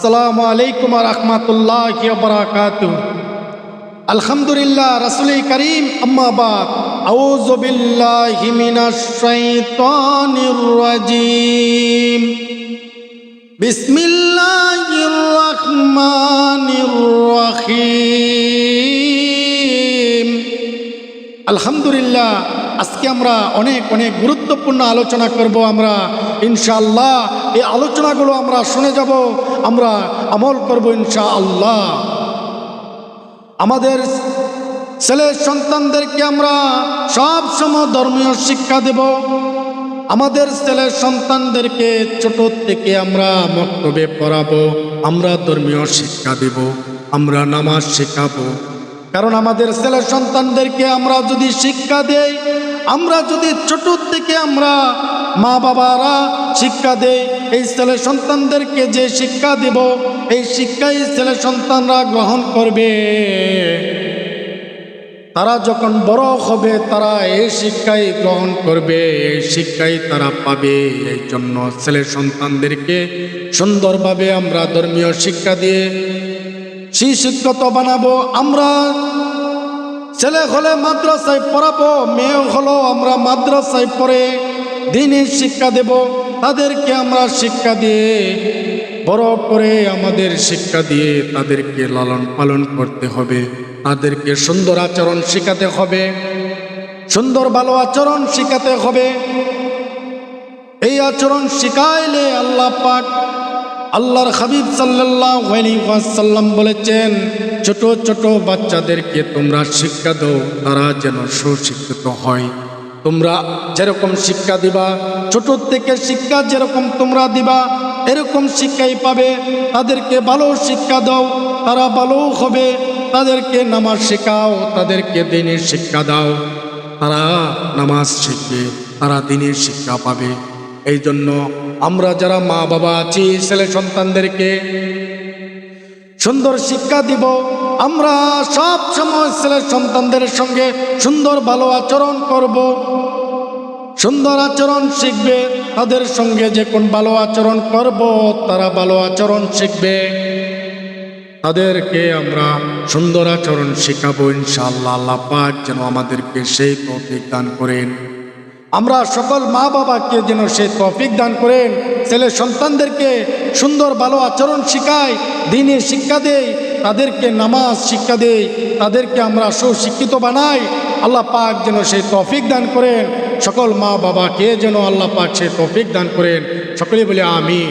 আসসালামু আলাইকুম রহমতুল্লাহ বারাকাতু আলহামদুলিল্লাহ রসুল করিম আম্মাবাদ আউযু বিল্লাহি মিনাশ শাইতানির রাজিম। বিসমিল্লাহির আলহামদুলিল্লাহ, আজকে আমরা অনেক অনেক গুরুত্বপূর্ণ আলোচনা করব আমরা, ইনশাআল্লাহ। এই আলোচনাগুলো আমরা শুনে যাব, আমরা আমল করব ইনশাআল্লাহ। আমাদের ছেলে সন্তানদেরকে আমরা সব সময় ধর্মীয় শিক্ষা দেব। আমাদের ছেলে সন্তানদেরকে ছোট থেকে আমরা মক্তবে পড়াবো, আমরা ধর্মীয় শিক্ষা দেব, আমরা নামাজ শেখাবো কারণ আমাদের ছেলে সন্তানদেরকে আমরা যদি শিক্ষা দেই, আমরা যদি ছোট থেকে আমরা মা বাবারা শিক্ষা দেই, এই ছেলে সন্তানদেরকে যে শিক্ষা দেব, এই শিক্ষাই ছেলে সন্তানরা গ্রহণ করবে। তারা যখন বড় হবে, তারা এই শিক্ষাই গ্রহণ করবে, এই শিক্ষাই তারা পাবে। এই জন্য ছেলে সন্তানদেরকে সুন্দরভাবে আমরা ধর্মীয় শিক্ষা দিয়ে শিক্ষিত বানাবো আমরা। ছেলে হলে মাদ্রাসায় পড়াবো, মেয়ে হলো আমরা মাদ্রাসায় পড়ে দিনের শিক্ষা দেব, তাদেরকে আমরা শিক্ষা দিয়ে বড় করে আমাদের শিক্ষা দিয়ে তাদেরকে লালন পালন করতে হবে, তাদেরকে সুন্দর আচরণ শেখাতে হবে, সুন্দর ভালো আচরণ শেখাতে হবে। এই আচরণ শিখাইলে আল্লাহ পাক আল্লাহর হাবিব সাল্লাম বলেছেন, ছোট ছোট বাচ্চাদেরকে তোমরা শিক্ষা দাও, তারা যেন সুশিক্ষিত হয়। তোমরা যেরকম শিক্ষা দিবা, ছোট থেকে শিক্ষা যেরকম তোমরা দিবা, এরকম শিক্ষাই পাবে। তাদেরকে ভালো শিক্ষা দাও, তারা ভালো হবে। তাদেরকে নামাজ শেখাও, তাদেরকে দিনের শিক্ষা দাও। তারা নামাজ শিখবে, তারা দিনের শিক্ষা পাবে। এই জন্য আমরা যারা মা বাবা আছি, ছেলে সন্তানদেরকে সুন্দর শিক্ষা দিব, আমরা সব সময় ছেলে সন্তানদের সঙ্গে সুন্দর ভালো আচরণ করব। সুন্দর আচরণ শিখবে, তাদের সঙ্গে যে কোন ভালো আচরণ করব, তারা ভালো আচরণ শিখবে। তাদেরকে আমরা সুন্দর আচরণ শেখাবো, ইনশাআল্লাহ, আল্লাহ পাক যেন আমাদেরকে সেই তৌফিক দান করেন। আমরা সকল মা বাবাকে যেন সে তফিক দান করেন, ছেলে সন্তানদেরকে সুন্দর ভালো আচরণ শিখায়, দিনে শিক্ষা দেয়, তাদেরকে নামাজ শিক্ষা দেয়, তাদেরকে আমরা সুশিক্ষিত বানাই, আল্লাহ পাক যেন সে তফিক দান করেন, সকল মা বাবাকে যেন আল্লাহ পাক সে তফিক দান করেন, সকলে বলে আমি